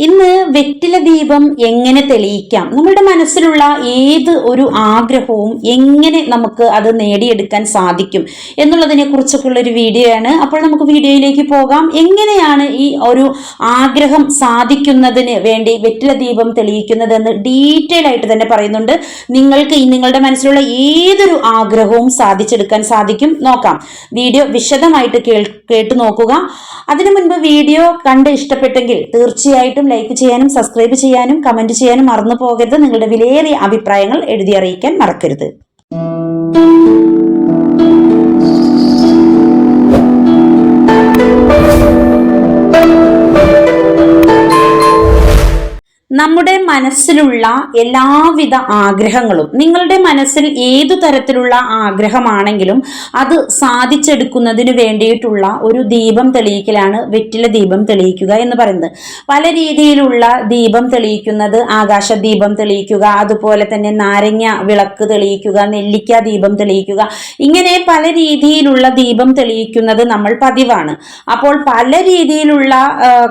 ഇന്ന് വെറ്റില ദീപം എങ്ങനെ തെളിയിക്കാം? നമ്മുടെ മനസ്സിലുള്ള ഏത് ഒരു ആഗ്രഹവും എങ്ങനെ നമുക്ക് അത് നേടിയെടുക്കാൻ സാധിക്കും എന്നുള്ളതിനെ കുറിച്ചൊക്കെയുള്ള ഒരു വീഡിയോ ആണ് അപ്പോൾ നമുക്ക് വീഡിയോയിലേക്ക് പോകാം. എങ്ങനെയാണ് ഈ ഒരു ആഗ്രഹം സാധിക്കുന്നതിന് വേണ്ടി വെറ്റില ദീപം തെളിയിക്കുന്നതെന്ന് ഡീറ്റെയിൽ ആയിട്ട് തന്നെ പറയുന്നുണ്ട്. നിങ്ങൾക്ക് ഈ നിങ്ങളുടെ മനസ്സിലുള്ള ഏതൊരു ആഗ്രഹവും സാധിച്ചെടുക്കാൻ സാധിക്കും. നോക്കാം. വീഡിയോ വിശദമായിട്ട് കേൾ കേട്ടു നോക്കുക. അതിനു മുൻപ് വീഡിയോ കണ്ട് ഇഷ്ടപ്പെട്ടെങ്കിൽ തീർച്ചയായിട്ടും ലൈക്ക് ചെയ്യാനും സബ്സ്ക്രൈബ് ചെയ്യാനും കമന്റ് ചെയ്യാനും മറന്നു പോകരുത്. നിങ്ങളുടെ വിലയേറിയ അഭിപ്രായങ്ങൾ എഴുതി അറിയിക്കാൻ മറക്കരുത്. മനസ്സിലുള്ള എല്ലാവിധ ആഗ്രഹങ്ങളും നിങ്ങളുടെ മനസ്സിൽ ഏതു തരത്തിലുള്ള ആഗ്രഹമാണെങ്കിലും അത് സാധിച്ചെടുക്കുന്നതിന് വേണ്ടിയിട്ടുള്ള ഒരു ദീപം തെളിയിക്കലാണ് വെറ്റില ദീപം തെളിയിക്കുക എന്ന് പറയുന്നത്. പല രീതിയിലുള്ള ദീപം തെളിയിക്കുന്നത് ആകാശ ദീപം തെളിയിക്കുക അതുപോലെ തന്നെ നാരങ്ങ വിളക്ക് തെളിയിക്കുക നെല്ലിക്ക ദീപം തെളിയിക്കുക ഇങ്ങനെ പല രീതിയിലുള്ള ദീപം തെളിയിക്കുന്നത് നമ്മൾ പതിവാണ്. അപ്പോൾ പല രീതിയിലുള്ള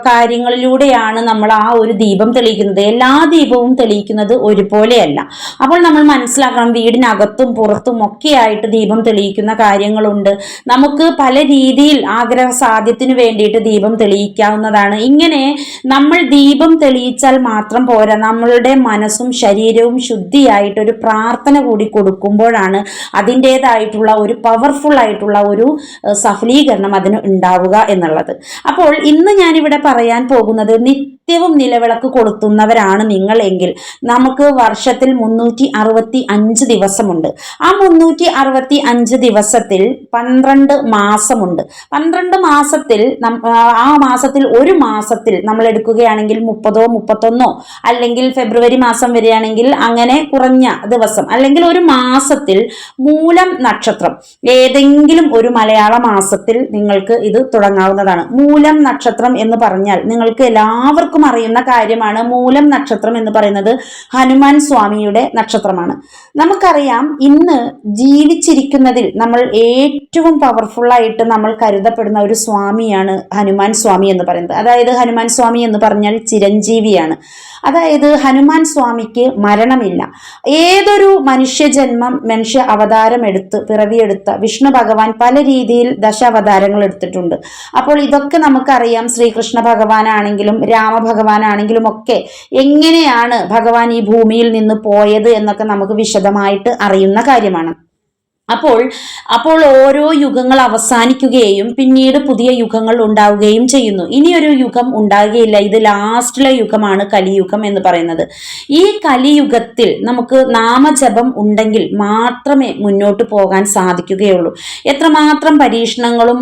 കാര്യങ്ങളിലൂടെയാണ് നമ്മൾ ആ ഒരു ദീപം തെളിയിക്കുന്നത്. എല്ലാ ദീപവും തെളിയിക്കുന്നത് ഒരുപോലെയല്ല. അപ്പോൾ നമ്മൾ മനസ്സിലാക്കണം വീടിനകത്തും പുറത്തും ഒക്കെയായിട്ട് ദീപം തെളിയിക്കുന്ന കാര്യങ്ങളുണ്ട്. നമുക്ക് പല രീതിയിൽ ആഗ്രഹ സാധ്യത്തിന് വേണ്ടിയിട്ട് ദീപം തെളിയിക്കാവുന്നതാണ്. ഇങ്ങനെ നമ്മൾ ദീപം തെളിയിച്ചാൽ മാത്രം പോരാ നമ്മളുടെ മനസ്സും ശരീരവും ശുദ്ധിയായിട്ട് ഒരു പ്രാർത്ഥന കൂടി കൊടുക്കുമ്പോഴാണ് അതിന്റെതായിട്ടുള്ള ഒരു പവർഫുൾ ആയിട്ടുള്ള ഒരു സഫലീകരണം അതിന് ഉണ്ടാവുക എന്നുള്ളത്. അപ്പോൾ ഇന്ന് ഞാനിവിടെ പറയാൻ പോകുന്നത് നിത്യവും നിലവിളക്ക് കൊളുത്തുന്നവരാണ് നിങ്ങൾ എങ്കിൽ. നമുക്ക് വർഷത്തിൽ മുന്നൂറ്റി അറുപത്തി അഞ്ച് ദിവസമുണ്ട്. ആ മുന്നൂറ്റി അറുപത്തി അഞ്ച് ദിവസത്തിൽ പന്ത്രണ്ട് മാസമുണ്ട്. പന്ത്രണ്ട് മാസത്തിൽ ആ മാസത്തിൽ ഒരു മാസത്തിൽ നമ്മൾ എടുക്കുകയാണെങ്കിൽ മുപ്പതോ മുപ്പത്തൊന്നോ അല്ലെങ്കിൽ ഫെബ്രുവരി മാസം വരികയാണെങ്കിൽ അങ്ങനെ കുറഞ്ഞ ദിവസം അല്ലെങ്കിൽ ഒരു മാസത്തിൽ മൂലം നക്ഷത്രം ഏതെങ്കിലും ഒരു മലയാള മാസത്തിൽ നിങ്ങൾക്ക് ഇത് തുടങ്ങാവുന്നതാണ്. മൂലം നക്ഷത്രം എന്ന് പറഞ്ഞാൽ നിങ്ങൾക്ക് എല്ലാവർക്കും അറിയുന്ന കാര്യമാണ് മൂലം നക്ഷത്രം എന്ന് പറയുന്നത് ഹനുമാൻ സ്വാമിയുടെ നക്ഷത്രമാണ്. നമുക്കറിയാം ഇന്ന് ജീവിച്ചിരിക്കുന്നതിൽ നമ്മൾ ഏറ്റവും പവർഫുൾ ആയിട്ട് നമ്മൾ കരുതപ്പെടുന്ന ഒരു സ്വാമിയാണ് ഹനുമാൻ സ്വാമി എന്ന് പറയുന്നത്. അതായത് ഹനുമാൻ സ്വാമി എന്ന് പറഞ്ഞാൽ ചിരഞ്ജീവിയാണ്. അതായത് ഹനുമാൻ സ്വാമിക്ക് മരണമില്ല. ഏതൊരു മനുഷ്യജന്മം മനുഷ്യ അവതാരം എടുത്ത് പിറവിയെടുത്ത വിഷ്ണു ഭഗവാൻ പല രീതിയിൽ ദശ അവതാരങ്ങൾ എടുത്തിട്ടുണ്ട്. അപ്പോൾ ഇതൊക്കെ നമുക്കറിയാം ശ്രീകൃഷ്ണ ഭഗവാനാണെങ്കിലും രാമഭഗവാനാണെങ്കിലും ഒക്കെ എങ്ങനെയാണ് ഭഗവാൻ ഈ ഭൂമിയിൽ നിന്ന് പോയത് എന്നൊക്കെ നമുക്ക് വിശദമായിട്ട് അറിയുന്ന കാര്യമാണ്. അപ്പോൾ അപ്പോൾ ഓരോ യുഗങ്ങൾ അവസാനിക്കുകയും പിന്നീട് പുതിയ യുഗങ്ങൾ ഉണ്ടാവുകയും ചെയ്യുന്നു. ഇനിയൊരു യുഗം ഉണ്ടാകുകയില്ല ഇത് ലാസ്റ്റിലെ യുഗമാണ് കലിയുഗം എന്ന് പറയുന്നത്. ഈ കലിയുഗത്തിൽ നമുക്ക് നാമജപം ഉണ്ടെങ്കിൽ മാത്രമേ മുന്നോട്ട് പോകാൻ സാധിക്കുകയുള്ളൂ. എത്രമാത്രം പരീക്ഷണങ്ങളും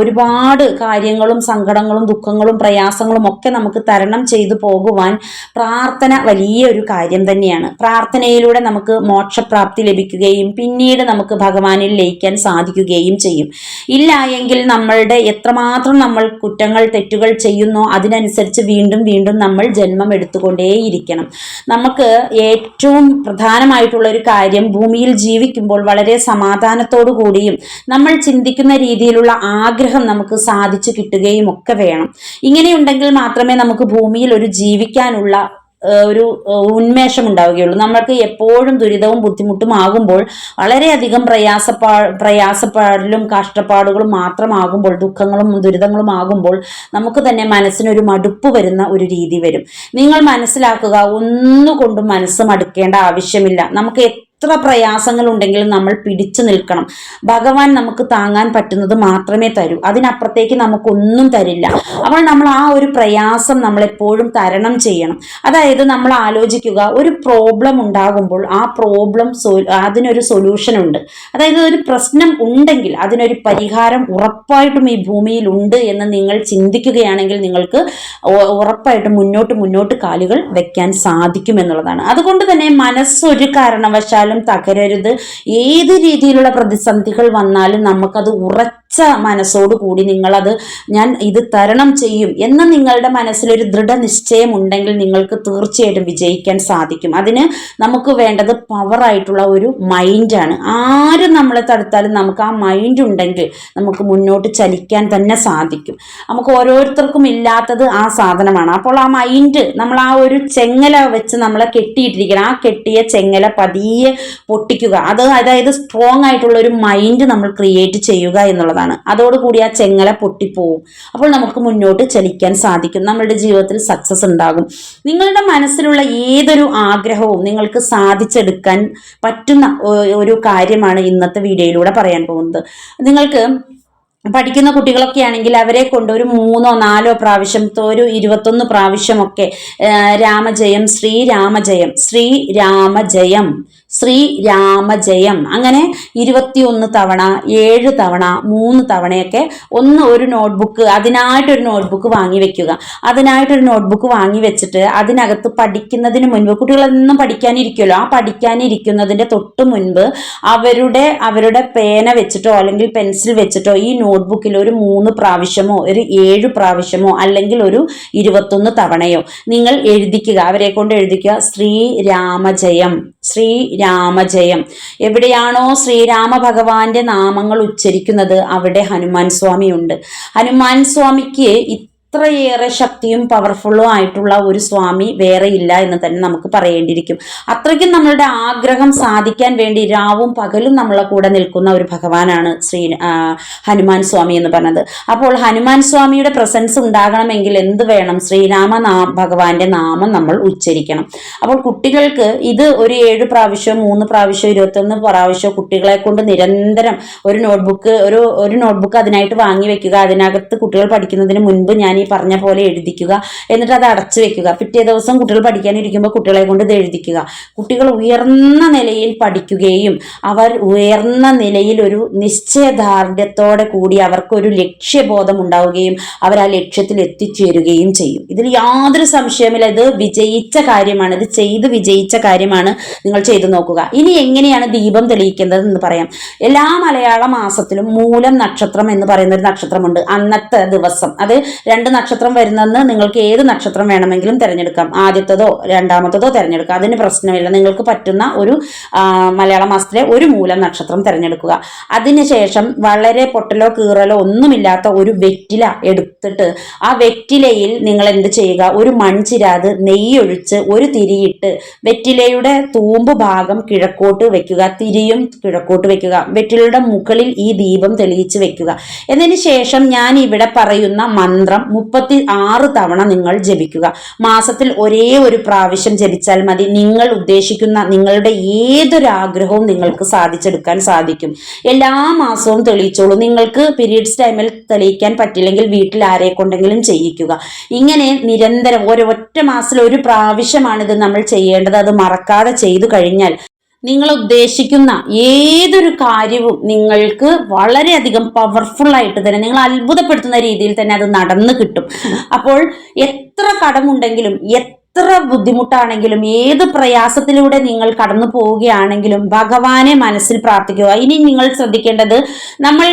ഒരുപാട് കാര്യങ്ങളും സങ്കടങ്ങളും ദുഃഖങ്ങളും പ്രയാസങ്ങളും ഒക്കെ നമുക്ക് തരണം ചെയ്തു പോകുവാൻ പ്രാർത്ഥന വലിയ ഒരു കാര്യം തന്നെയാണ്. പ്രാർത്ഥനയിലൂടെ നമുക്ക് മോക്ഷപ്രാപ്തി ലഭിക്കുകയും പിന്നീട് നമുക്ക് ഭഗവാനിൽ ലയിക്കാൻ സാധിക്കുകയും ചെയ്യും. ഇല്ല എങ്കിൽ നമ്മളുടെ എത്രമാത്രം നമ്മൾ കുറ്റങ്ങൾ തെറ്റുകൾ ചെയ്യുന്നു അതിനനുസരിച്ച് വീണ്ടും വീണ്ടും നമ്മൾ ജന്മം എടുത്തുകൊണ്ടേയിരിക്കണം. നമുക്ക് ഏറ്റവും പ്രധാനമായിട്ടുള്ള ഒരു കാര്യം ഭൂമിയിൽ ജീവിക്കുമ്പോൾ വളരെ സമാധാനത്തോടു കൂടിയും നമ്മൾ ചിന്തിക്കുന്ന രീതിയിലുള്ള ആഗ്രഹം നമുക്ക് സാധിച്ചു കിട്ടുകയും ഒക്കെ വേണം. ഇങ്ങനെയുണ്ടെങ്കിൽ മാത്രമേ നമുക്ക് ഭൂമിയിൽ ഒരു ജീവിക്കാനുള്ള ഒരു ഉന്മേഷം ഉണ്ടാവുകയുള്ളൂ നമ്മൾക്ക് എപ്പോഴും ദുരിതവും ബുദ്ധിമുട്ടും ആകുമ്പോൾ വളരെയധികം പ്രയാസപ്പാ പ്രയാസപ്പാടിലും കഷ്ടപ്പാടുകളും മാത്രമാകുമ്പോൾ ദുഃഖങ്ങളും ദുരിതങ്ങളും ആകുമ്പോൾ നമുക്ക് തന്നെ മനസ്സിനൊരു മടുപ്പ് വരുന്ന ഒരു രീതി വരും. നിങ്ങൾ മനസ്സിലാക്കുക ഒന്നുകൊണ്ടും മനസ്സ് മടുക്കേണ്ട ആവശ്യമില്ല. നമുക്ക് എത്ര പ്രയാസങ്ങൾ ഉണ്ടെങ്കിലും നമ്മൾ പിടിച്ചു നിൽക്കണം. ഭഗവാൻ നമുക്ക് താങ്ങാൻ പറ്റുന്നത് മാത്രമേ തരൂ. അതിനപ്പുറത്തേക്ക് നമുക്കൊന്നും തരില്ല. അപ്പോൾ നമ്മൾ ആ ഒരു പ്രയാസം നമ്മളെപ്പോഴും തരണം ചെയ്യണം. അതായത് നമ്മൾ ആലോചിക്കുക ഒരു പ്രോബ്ലം ഉണ്ടാകുമ്പോൾ ആ പ്രോബ്ലം അതിനൊരു സൊല്യൂഷൻ ഉണ്ട്. അതായത് ഒരു പ്രശ്നം ഉണ്ടെങ്കിൽ അതിനൊരു പരിഹാരം ഉറപ്പായിട്ടും ഈ ഭൂമിയിൽ ഉണ്ട് എന്ന് നിങ്ങൾ ചിന്തിക്കുകയാണെങ്കിൽ നിങ്ങൾക്ക് ഉറപ്പായിട്ടും മുന്നോട്ട് മുന്നോട്ട് കാലുകൾ വെക്കാൻ സാധിക്കും എന്നുള്ളതാണ്. അതുകൊണ്ട് തന്നെ മനസ്സൊരു കാരണവശാലും തകരരുത്. ഏത് രീതിയിലുള്ള പ്രതിസന്ധികൾ വന്നാലും നമുക്കത് ഉറച്ച മനസ്സോടു കൂടി നിങ്ങളത് ഞാൻ ഇത് തരണം ചെയ്യും എന്ന നിങ്ങളുടെ മനസ്സിലൊരു ദൃഢനിശ്ചയം ഉണ്ടെങ്കിൽ നിങ്ങൾക്ക് തീർച്ചയായിട്ടും വിജയിക്കാൻ സാധിക്കും. അതിന് നമുക്ക് വേണ്ടത് പവറായിട്ടുള്ള ഒരു മൈൻഡാണ് ആരും നമ്മളെ തടുത്താലും നമുക്ക് ആ മൈൻഡ് ഉണ്ടെങ്കിൽ നമുക്ക് മുന്നോട്ട് ചലിക്കാൻ തന്നെ സാധിക്കും. നമുക്ക് ഓരോരുത്തർക്കും ഇല്ലാത്തത് ആ സാധനമാണ്. അപ്പോൾ ആ മൈൻഡ് നമ്മൾ ആ ഒരു ചെങ്ങല വെച്ച് നമ്മളെ കെട്ടിയിട്ടിരിക്കണം. ആ കെട്ടിയ ചെങ്ങല പതിയെ പൊട്ടിക്കുക. അത് അതായത് സ്ട്രോങ് ആയിട്ടുള്ള ഒരു മൈൻഡ് നമ്മൾ ക്രിയേറ്റ് ചെയ്യുക എന്നുള്ളതാണ്. അതോടുകൂടി ആ ചെങ്ങല പൊട്ടിപ്പോവും. അപ്പോൾ നമുക്ക് മുന്നോട്ട് ചലിക്കാൻ സാധിക്കും. നമ്മളുടെ ജീവിതത്തിൽ സക്സസ് ഉണ്ടാകും. നിങ്ങളുടെ മനസ്സിലുള്ള ഏതൊരു ആഗ്രഹവും നിങ്ങൾക്ക് സാധിച്ചെടുക്കാൻ പറ്റുന്ന ഒരു കാര്യമാണ് ഇന്നത്തെ വീഡിയോയിലൂടെ പറയാൻ പോകുന്നത്. നിങ്ങൾക്ക് പഠിക്കുന്ന കുട്ടികളൊക്കെ ആണെങ്കിൽ അവരെ കൊണ്ട് ഒരു മൂന്നോ നാലോ പ്രാവശ്യം ഒരു ഇരുപത്തൊന്ന് പ്രാവശ്യമൊക്കെ രാമജയം ശ്രീരാമജയം ശ്രീരാമജയം ശ്രീരാമജയം അങ്ങനെ ഇരുപത്തിയൊന്ന് തവണ ഏഴ് തവണ മൂന്ന് തവണയൊക്കെ ഒന്ന് ഒരു നോട്ട്ബുക്ക് അതിനായിട്ടൊരു നോട്ട്ബുക്ക് വാങ്ങി വെക്കുക. അതിനായിട്ടൊരു നോട്ട്ബുക്ക് വാങ്ങി വെച്ചിട്ട് അതിനകത്ത് പഠിക്കുന്നതിന് മുൻപ് കുട്ടികളെന്നും പഠിക്കാനിരിക്കുമല്ലോ ആ പഠിക്കാനിരിക്കുന്നതിന്റെ തൊട്ട് മുൻപ് അവരുടെ അവരുടെ പേന വെച്ചിട്ടോ അല്ലെങ്കിൽ പെൻസിൽ വെച്ചിട്ടോ ഈ നോട്ട്ബുക്കിൽ ഒരു മൂന്ന് പ്രാവശ്യമോ ഒരു ഏഴ് പ്രാവശ്യമോ അല്ലെങ്കിൽ ഒരു ഇരുപത്തൊന്ന് തവണയോ നിങ്ങൾ എഴുതിക്കുക. അവരെ കൊണ്ട് എഴുതിക്കുക ശ്രീരാമജയം ശ്രീരാമജയം എവിടെയാണോ ശ്രീരാമ ഭഗവാന്റെ നാമങ്ങൾ ഉച്ചരിക്കുന്നത് അവിടെ ഹനുമാൻ സ്വാമിയുണ്ട്. ഹനുമാൻ സ്വാമിക്ക് ഇത്രയേറെ ശക്തിയും പവർഫുള്ളും ആയിട്ടുള്ള ഒരു സ്വാമി വേറെ ഇല്ല എന്ന് തന്നെ നമുക്ക് പറയേണ്ടിയിരിക്കും. അത്രയ്ക്കും നമ്മളുടെ ആഗ്രഹം സാധിക്കാൻ വേണ്ടി രാവും പകലും നമ്മളെ കൂടെ നിൽക്കുന്ന ഒരു ഭഗവാനാണ് ശ്രീ ഹനുമാൻ സ്വാമി എന്ന് പറഞ്ഞത്. അപ്പോൾ ഹനുമാൻ സ്വാമിയുടെ പ്രസൻസ് ഉണ്ടാകണമെങ്കിൽ എന്ത് വേണം? ശ്രീരാമ നാ ഭഗവാന്റെ നാമം നമ്മൾ ഉച്ചരിക്കണം. അപ്പോൾ കുട്ടികൾക്ക് ഇത് ഒരു ഏഴ് പ്രാവശ്യം മൂന്ന് പ്രാവശ്യം ഇരുപത്തൊന്ന് പ്രാവശ്യം കുട്ടികളെ കൊണ്ട് നിരന്തരം ഒരു നോട്ട്ബുക്ക് ഒരു ഒരു നോട്ട്ബുക്ക് അതിനായിട്ട് വാങ്ങി വെക്കുക. അതിനകത്ത് കുട്ടികൾ പഠിക്കുന്നതിന് മുൻപ് ഞാൻ ഈ പറഞ്ഞ പോലെ എഴുതിക്കുക. എന്നിട്ട് അത് അടച്ചു വെക്കുക. പിറ്റേ ദിവസം കുട്ടികൾ പഠിക്കാനിരിക്കുമ്പോൾ കുട്ടികളെ കൊണ്ട് ഇത് എഴുതിക്കുക. കുട്ടികൾ ഉയർന്ന നിലയിൽ പഠിക്കുകയും അവർ ഉയർന്ന നിലയിൽ ഒരു നിശ്ചയദാർഢ്യത്തോടെ കൂടി അവർക്കൊരു ലക്ഷ്യബോധം ഉണ്ടാവുകയും അവർ ആ ലക്ഷ്യത്തിൽ എത്തിച്ചേരുകയും ചെയ്യും. ഇതിൽ യാതൊരു സംശയമില്ല ഇത് വിജയിച്ച കാര്യമാണ്. ഇത് ചെയ്ത് വിജയിച്ച കാര്യമാണ് നിങ്ങൾ ചെയ്തു നോക്കുക. ഇനി എങ്ങനെയാണ് ദീപം തെളിയിക്കുന്നത് എന്ന് പറയാം. എല്ലാ മലയാള മാസത്തിലും മൂലം നക്ഷത്രം എന്ന് പറയുന്ന ഒരു നക്ഷത്രമുണ്ട്. അന്നത്തെ ദിവസം. അത് രണ്ട് നക്ഷത്രം വരുന്നെന്ന് നിങ്ങൾക്ക് ഏത് നക്ഷത്രം വേണമെങ്കിലും തിരഞ്ഞെടുക്കാം. ആദ്യത്തതോ രണ്ടാമത്തതോ തിരഞ്ഞെടുക്കുക. അതിന് പ്രശ്നമില്ല. നിങ്ങൾക്ക് പറ്റുന്ന ഒരു മലയാള മാസത്തിലെ ഒരു മൂലം നക്ഷത്രം തിരഞ്ഞെടുക്കുക. അതിനുശേഷം വളരെ പൊട്ടലോ കീറലോ ഒന്നുമില്ലാത്ത ഒരു വെറ്റില എടുത്തിട്ട് ആ വെറ്റിലയിൽ നിങ്ങൾ എന്ത് ചെയ്യുക? ഒരു മൺചിരാത് നെയ്യൊഴിച്ച് ഒരു തിരിയിട്ട് വെറ്റിലയുടെ തൂമ്പ് ഭാഗം കിഴക്കോട്ട് വെക്കുക. തിരിയും കിഴക്കോട്ട് വെക്കുക. വെറ്റിലയുടെ മുകളിൽ ഈ ദീപം തെളിയിച്ച് വെക്കുക. എന്നതിന് ശേഷം ഞാൻ ഇവിടെ പറയുന്ന മന്ത്രം മുപ്പത്തി ആറ് തവണ നിങ്ങൾ ജപിക്കുക. മാസത്തിൽ ഒരേ ഒരു പ്രാവശ്യം ജപിച്ചാൽ മതി. നിങ്ങൾ ഉദ്ദേശിക്കുന്ന നിങ്ങളുടെ ഏതൊരാഗ്രഹവും നിങ്ങൾക്ക് സാധിച്ചെടുക്കാൻ സാധിക്കും. എല്ലാ മാസവും തെളിയിച്ചോളൂ. നിങ്ങൾക്ക് പീരീഡ്സ് ടൈമിൽ തെളിയിക്കാൻ പറ്റില്ലെങ്കിൽ വീട്ടിൽ ആരെ കൊണ്ടെങ്കിലും ചെയ്യിക്കുക. ഇങ്ങനെ നിരന്തരം ഒരൊറ്റ മാസത്തിൽ ഒരു പ്രാവശ്യമാണ് ഇത് നമ്മൾ ചെയ്യേണ്ടത്. അത് മറക്കാതെ ചെയ്തു കഴിഞ്ഞാൽ നിങ്ങൾ ഉദ്ദേശിക്കുന്ന ഏതൊരു കാര്യവും നിങ്ങൾക്ക് വളരെയധികം പവർഫുൾ ആയിട്ട് തന്നെ നിങ്ങൾ അത്ഭുതപ്പെടുത്തുന്ന രീതിയിൽ തന്നെ അത് നടന്നു കിട്ടും. അപ്പോൾ എത്ര കടമുണ്ടെങ്കിലും എത്ര ബുദ്ധിമുട്ടാണെങ്കിലും ഏത് പ്രയാസത്തിലൂടെ നിങ്ങൾ കടന്നു പോവുകയാണെങ്കിലും ഭഗവാനെ മനസ്സിൽ പ്രാർത്ഥിക്കുക. ഇനി നിങ്ങൾ ശ്രദ്ധിക്കേണ്ടത് നമ്മൾ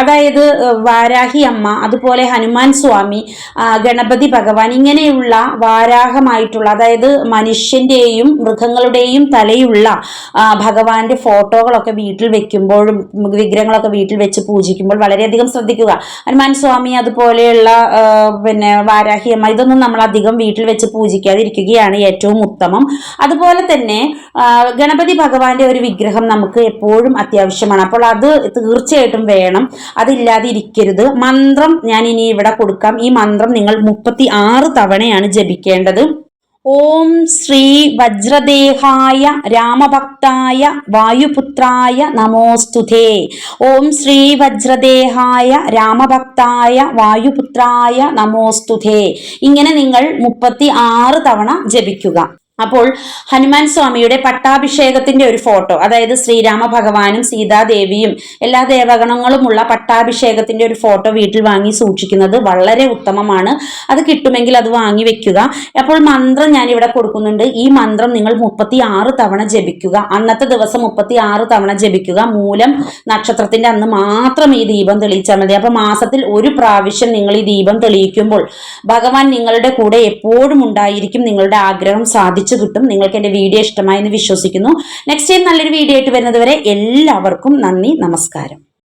അതായത് വാരാഹി അമ്മ അതുപോലെ ഹനുമാൻ സ്വാമി ഗണപതി ഭഗവാൻ ഇങ്ങനെയുള്ള വാരാഹമായിട്ടുള്ള അതായത് മനുഷ്യന്റെയും മൃഗങ്ങളുടെയും തലയുള്ള ഭഗവാന്റെ ഫോട്ടോകളൊക്കെ വീട്ടിൽ വെക്കുമ്പോഴും വിഗ്രഹങ്ങളൊക്കെ വീട്ടിൽ വെച്ച് പൂജിക്കുമ്പോൾ വളരെയധികം ശ്രദ്ധിക്കുക. ഹനുമാൻ സ്വാമി അതുപോലെയുള്ള പിന്നെ വാരാഹി അമ്മ ഇതൊന്നും നമ്മൾ അധികം വീട്ടിൽ വെച്ച് പൂജിക്കാതിരിക്കുകയാണ് ഏറ്റവും ഉത്തമം. അതുപോലെ തന്നെ ഗണപതി ഭഗവാന്റെ ഒരു വിഗ്രഹം നമുക്ക് എപ്പോഴും അത്യാവശ്യമാണ്. അപ്പോൾ അത് തീർച്ചയായിട്ടും വേണം. അതില്ലാതെ ഇരിക്കരുത് മന്ത്രം ഞാൻ ഇനി ഇവിടെ കൊടുക്കാം. ഈ മന്ത്രം നിങ്ങൾ മുപ്പത്തി ആറ് തവണയാണ് ജപിക്കേണ്ടത്. ഓം ശ്രീ വജ്രദേഹായ രാമഭക്തായ വായുപുത്രായ നമോസ്തുതേ. ഓം ശ്രീ വജ്രദേഹായ രാമഭക്തായ വായുപുത്രായ നമോസ്തുതേ. ഇങ്ങനെ നിങ്ങൾ മുപ്പത്തി ആറ് തവണ ജപിക്കുക. അപ്പോൾ ഹനുമാൻ സ്വാമിയുടെ പട്ടാഭിഷേകത്തിന്റെ ഒരു ഫോട്ടോ അതായത് ശ്രീരാമ ഭഗവാനും സീതാദേവിയും എല്ലാ ദേവഗണങ്ങളുമുള്ള പട്ടാഭിഷേകത്തിന്റെ ഒരു ഫോട്ടോ വീട്ടിൽ വാങ്ങി സൂക്ഷിക്കുന്നത് വളരെ ഉത്തമമാണ്. അത് കിട്ടുമെങ്കിൽ അത് വാങ്ങി വെക്കുക. അപ്പോൾ മന്ത്രം ഞാൻ ഇവിടെ കൊടുക്കുന്നുണ്ട്. ഈ മന്ത്രം നിങ്ങൾ മുപ്പത്തി ആറ് തവണ ജപിക്കുക. അന്നത്തെ ദിവസം മുപ്പത്തി ആറ് തവണ ജപിക്കുക. മൂലം നക്ഷത്രത്തിന്റെ അന്ന് മാത്രം ഈ ദീപം തെളിയിച്ചാൽ മതി. അപ്പൊ മാസത്തിൽ ഒരു പ്രാവശ്യം നിങ്ങൾ ഈ ദീപം തെളിയിക്കുമ്പോൾ ഭഗവാൻ നിങ്ങളുടെ കൂടെ എപ്പോഴും ഉണ്ടായിരിക്കും നിങ്ങളുടെ ആഗ്രഹം സാധിച്ചു കിട്ടും. നിങ്ങൾക്ക് എന്റെ വീഡിയോ ഇഷ്ടമായി എന്ന് വിശ്വസിക്കുന്നു. നെക്സ്റ്റ് ടൈം നല്ലൊരു വീഡിയോ ആയിട്ട് വരുന്നത് വരെ എല്ലാവർക്കും നന്ദി നമസ്കാരം.